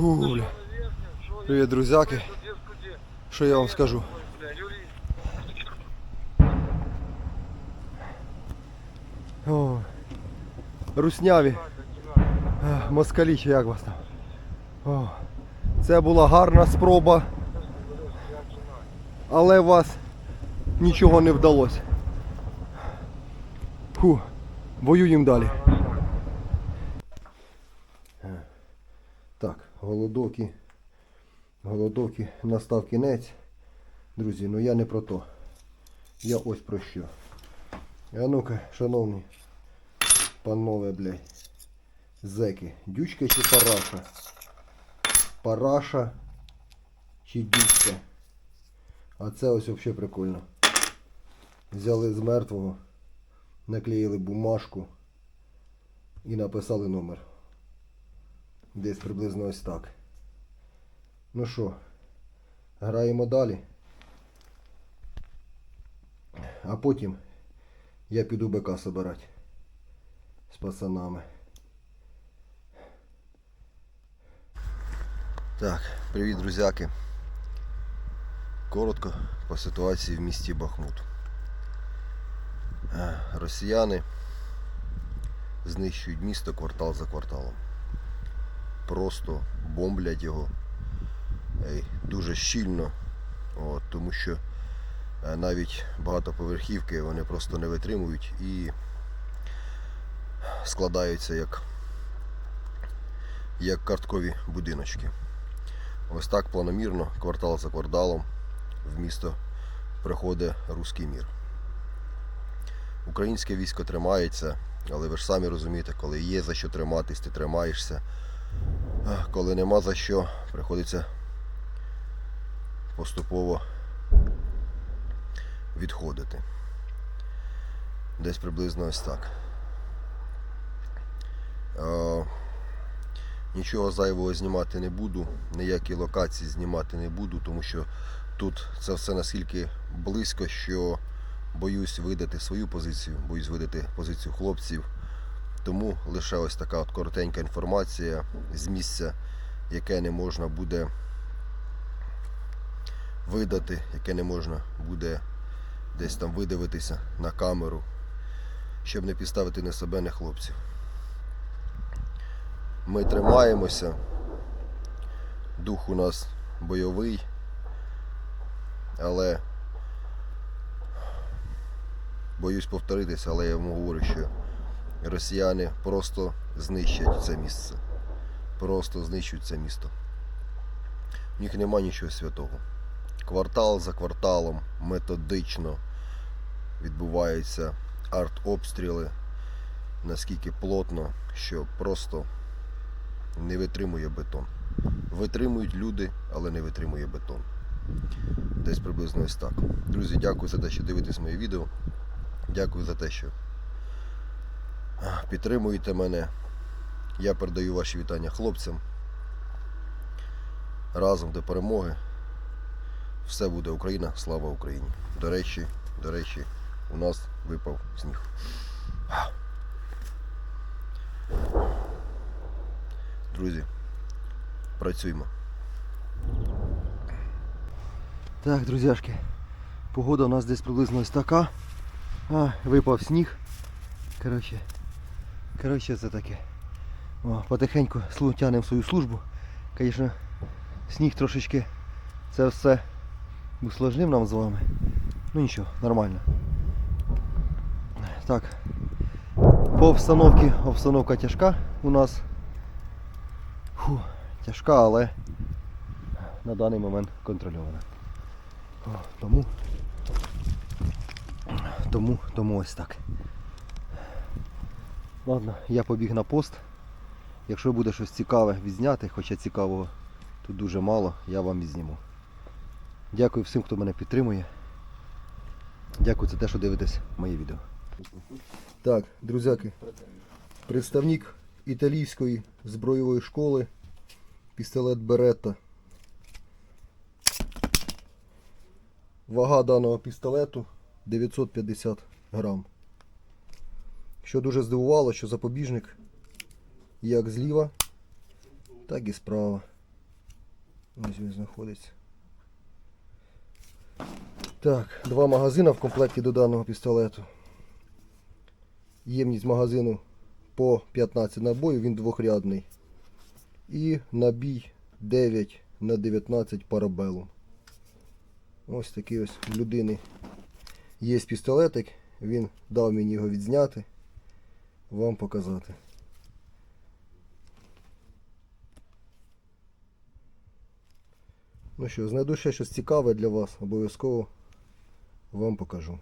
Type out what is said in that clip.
Фу. Привіт, друзяки. Що я вам скажу? О, русняві. Москалі чи як вас там? О, це була гарна спроба. Але вас нічого не вдалося. Фу, воюємо далі. Так, голодовки. Голодовки настав кінець. Друзі, ну я не про то. Я ось про що. А ну-ка, шановні панове, блядь. Зеки. Дючка чи параша? Параша чи дючка? А це ось взагалі прикольно. Взяли з мертвого, наклеїли бумажку і написали номер. Десь приблизно ось так. Ну що, граємо далі. А потім я піду БК собирати з пацанами. Так, привіт, друзяки. Коротко по ситуації в місті Бахмут. Е, Росіяни знищують місто квартал за кварталом. Просто бомблять його дуже щільно, от, тому що е, навіть багатоповерхівки вони просто не витримують і складаються як, як карткові будиночки. Ось так планомірно, квартал за кварталом, в місто приходить руський мір. Українське військо тримається, але ви ж самі розумієте, коли є за що триматись, ти тримаєшся. Коли нема за що, приходиться поступово відходити. Десь приблизно ось так. Е, Нічого зайвого знімати не буду, ніякі локації знімати не буду, тому що тут це все наскільки близько, що боюсь видати свою позицію, боюсь видати позицію хлопців. Тому лише ось така от коротенька інформація з місця, яке не можна буде видати, яке не можна буде десь там видивитися на камеру, щоб не підставити не себе, не хлопців. Ми тримаємося. Дух у нас бойовий, але боюсь повторитися, але я вам говорю, що росіяни просто знищать це місце. Просто знищують це місто. У них нема нічого святого. Квартал за кварталом методично відбуваються артобстріли наскільки плотно, що просто не витримує бетон. Витримують люди, але не витримує бетон. Десь приблизно ось так. Друзі, дякую за те, що дивитесь моє відео. Дякую за те, що підтримуєте мене. Я передаю ваші вітання хлопцям. Разом до перемоги. Все буде Україна, слава Україні. До речі, до речі, у нас випав сніг. Друзі, працюємо. Так, друзяшки, погода у нас десь приблизно ось така. А, випав сніг. Коротше, коротше це таке. О, потихеньку тянемо свою службу. Звісно, сніг трошечки це все усложнив нам з вами. Ну нічого, нормально. Так. По обстановці обстановка тяжка у нас. Фу, тяжка, але на даний момент контрольована. О, тому, тому, тому ось так. Ладно, я побіг на пост. Якщо буде щось цікаве відзняти, хоча цікавого тут дуже мало, я вам відзніму. Дякую всім, хто мене підтримує. Дякую за те, що дивитесь моє відео. Так, друзяки, представник італійської збройової школи, пістолет Беретта. Вага даного пістолету 950 грам. Що дуже здивувало, що запобіжник як зліва, так і справа. Ось він знаходиться. Так, два магазини в комплекті до даного пістолету. Ємність магазину по 15 набоїв, він двохрядний. І набій 9 на 19 парабелум. Ось такий ось в людини є пістолетик. Він дав мені його відзняти, вам показати. Ну що, знайду ще щось цікаве для вас, обов'язково вам покажу.